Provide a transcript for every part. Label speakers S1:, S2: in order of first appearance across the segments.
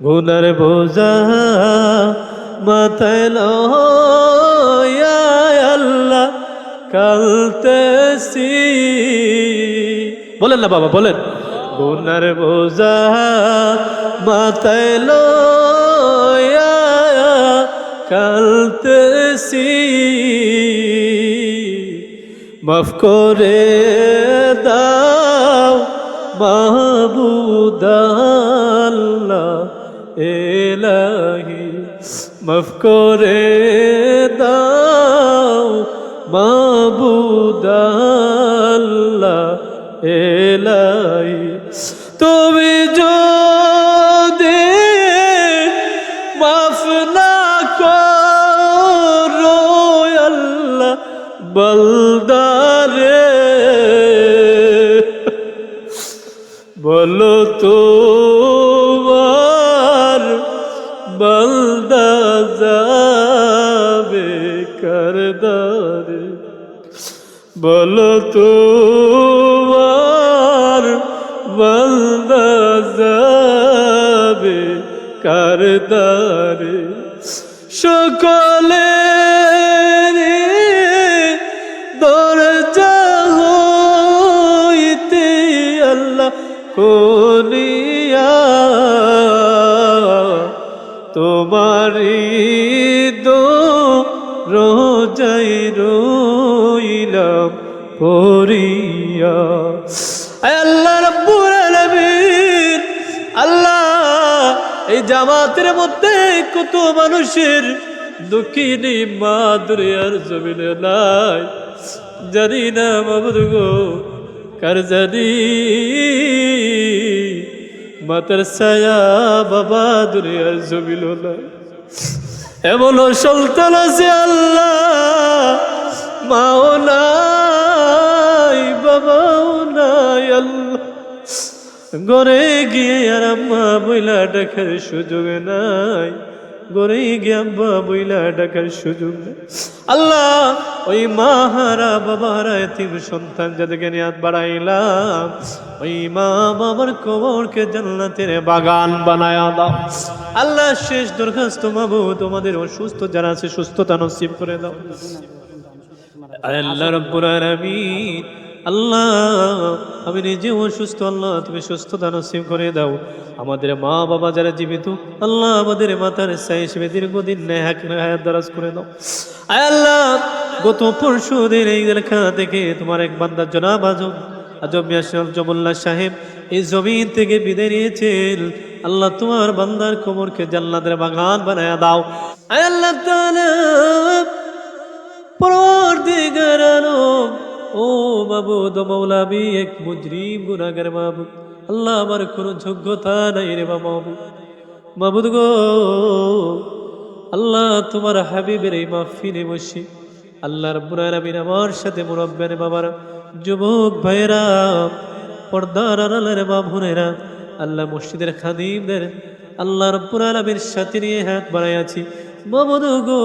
S1: গুনার বোঝা মাথায় লয়া আল্লাহ কালতেছি বলেন না বাবা, বলেন। গুনার বোঝা মাথায় লয়া কালতেছি মাফ করে দাও মাহবুদাল্লাহ মাফ করে দাও মাবুদাল্লা এলাই। তুমি যদি মাফ না করো আল্লাহ বলদারে বলো বলদা যাবে করদারে সকলে আল্লাহ তোমারি দো রোজাই রইলাম পরিয়া আয় আল্লাহ আল্লাহ, এই জামাতের মধ্যে কত মানুষের দুঃখিনী মা দুনিয়ার জমিনে নাই। জানি না মাবুদ গো, কার জানি। মাতার ছায়া বাবা দুনিয়ার জমিল না এমন সন্তান আছে আল্লাহ। মাও নাই, বাবাও নাই, আল্লাহ। গিয়ে আর আম্মা বইলা ডাকার সুযোগ নাই। গড়ে গিয়ে আম্মা বইলা ডাকার সুযোগ নাই। আল্লাহ, ওই মা হারা বাবা হারা এতিম সন্তান যাদেরকে নিয়ে বাড়াইলাম, ওই মা বাবার কবরকে জান্নাতের বাগান বানায় দাও। আল্লাহ, শেষ দরখাস্ত মাবু, তোমাদের অসুস্থ যারা আছে, সুস্থতা নসিব করে দাও। আল্লাহ রব্বুল আলামিন, আল্লাহ, আমি নিজে অসুস্থ আল্লাহ, তুমি সুস্থতা নসিব করে দাও। আমাদের মা বাবা যারা জীবিত, আল্লাহ আমাদের মাতার সাই হিসেবে দীর্ঘদিন নেহাক হায়াত দারাজ করে দাও। আয় আল্লাহ, গত পরশু দিন এই এলাকা থেকে তোমার এক বান্দার জনাব আজম আজম ইয়াসির জমুল্লাহ সাহেব এই জমিন থেকে বিদায় নিয়েছেন। আল্লাহ তোমার বান্দার কোমরকে জান্নাতের বাগান বানায় দাও। আয় আল্লাহ পরদিগার আলম ও মাবুদ ও মৌলা আমি এক মুজরিম গুনাগার মাবুদ আল্লাহ আমার কোনো যোগ্যতা নাই রে মাবুদ মাবুদ গো, আল্লাহ তোমার হাবিবের এই মাহফিলে বসি। আল্লাহ রব্বুল আলামিন আমার সাথে মুরব্বেন বাবার, যুবক ভাইরা পর্দার আড়ালের মা বোনেরা, আল্লাহ মসজিদের খাদিমদের, আল্লাহ রব্বুল আলামিন সাথে নিয়ে হাত বাড়াই আছি। মাবুদ গো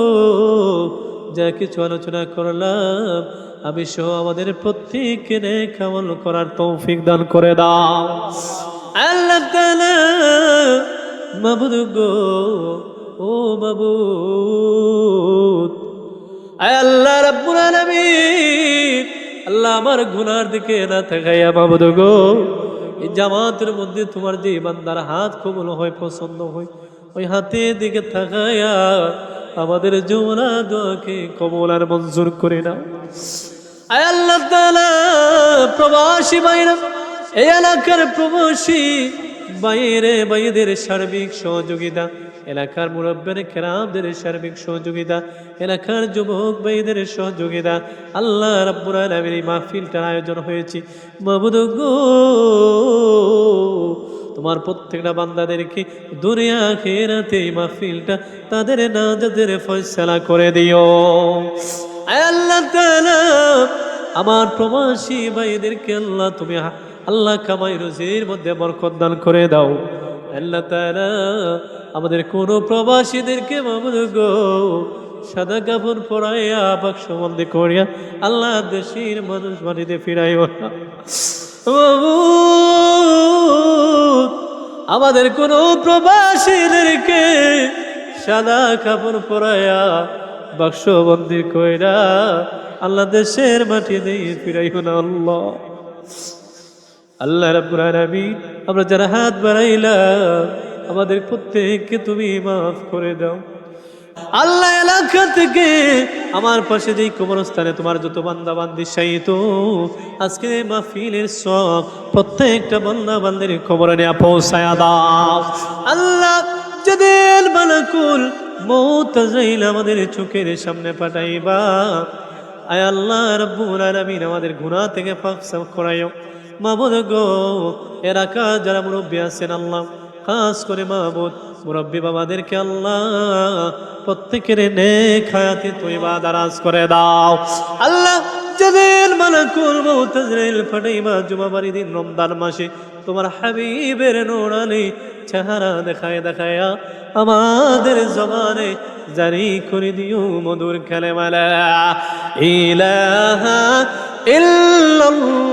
S1: যা কিছু আলোচনা করলাম, আমি সহ আমাদের প্রত্যেককে খাওয়াল করার তৌফিক দান করে দাও। আল্লাহ মাবুদ গো, ও মাবুদ। আল্লাহ রাব্বুল আলামিন, আল্লাহ আমার গুনার দিকে না তাকাইয়া মাবুদ গো, এই জামাতের মধ্যে তোমার যে বান্দার হাত কবল হয়, পছন্দ হয়, ওই হাতের দিকে তাকাইয়া আমাদের যমুনা দোয়াকে কবল আর মঞ্জুর করে নাও। আল্লাহ প্রবাসী বাইরা এই এলাকার প্রবাসী বাইরে বাইদের সার্বিক সহযোগিতা, এলাকার মুরব্বের কেরামদের সার্বিক সহযোগিতা, এলাকার যুবক ভাইদের সহযোগিতা। আল্লাহ রাব্বুল আলামিন এই মাহফিলটার আয়োজন হয়েছে। মাবুদ গো, তোমার প্রত্যেকটা বান্দাদেরকে দুনিয়া খেরাতে এই মাহফিলটা তাদের না যাদের ফয়সালা করে দিও। আল্লাহ আমার প্রবাসী ভাইদেরকে আল্লাহ তুমি আল্লাহ কামাই রুজির মধ্যে বরকত দান করে দাও। আল্লাহ তাআলা আমাদের কোন প্রবাসীদেরকে গো সাদা কাপড় পরাইয়া বাক্স বন্দি করিয়া আল্লাহ দেশের মানুষ বাড়িতে মাবুদ, আমাদের কোনো প্রবাসীদেরকে সাদা কাপড় পরায়া বাক্সবন্দি কইরা আল্লাহ দেশের মাটি দিয়ে ফিরাইও না আল্লাহ। আল্লাহ রাব্বুল আলামিন, আমরা যারা হাত বাড়াইলাম, আমাদের প্রত্যেককে তুমি মাফ করে দাও। আল্লাহ এলাকা থেকে আমার পাশে যেই কবরস্থানে তোমার যত বান্দা বান্দি সাইত আজকে মাহফিলের সব প্রত্যেকটা বান্দা বান্দির খবরে নেওয়া পৌঁছায়া দাও। আল্লাহ যেদিন মালাকুল মৌত আমাদের চোখের সামনে পাঠাইবা। আয় আল্লাহ রব্বুল আলামিন আমাদের গুনাহ থেকে পাক সাফ করাইও। মাবুদ গো, এরা কাজ যারা মুরব্বী আছেন আল্লাহ? খাস করে মাহবুদ মুরব্বী বাবাদেরকে আল্লাহ প্রত্যেকের নেক হায়াতে তুই বা দারাজ করে দাও। আল্লাহ যাদের মালাকুল মউত আজরাইল ফাটাইবা জুমাবারি দিন রমজান মাসে তোমার হাবিবের নোরালি চেহারা দেখায় দেখায়া আমাদের জমানে জারি করে দিও মধুর খেলে মালা ইলাহা ইল্লাল্লাহু।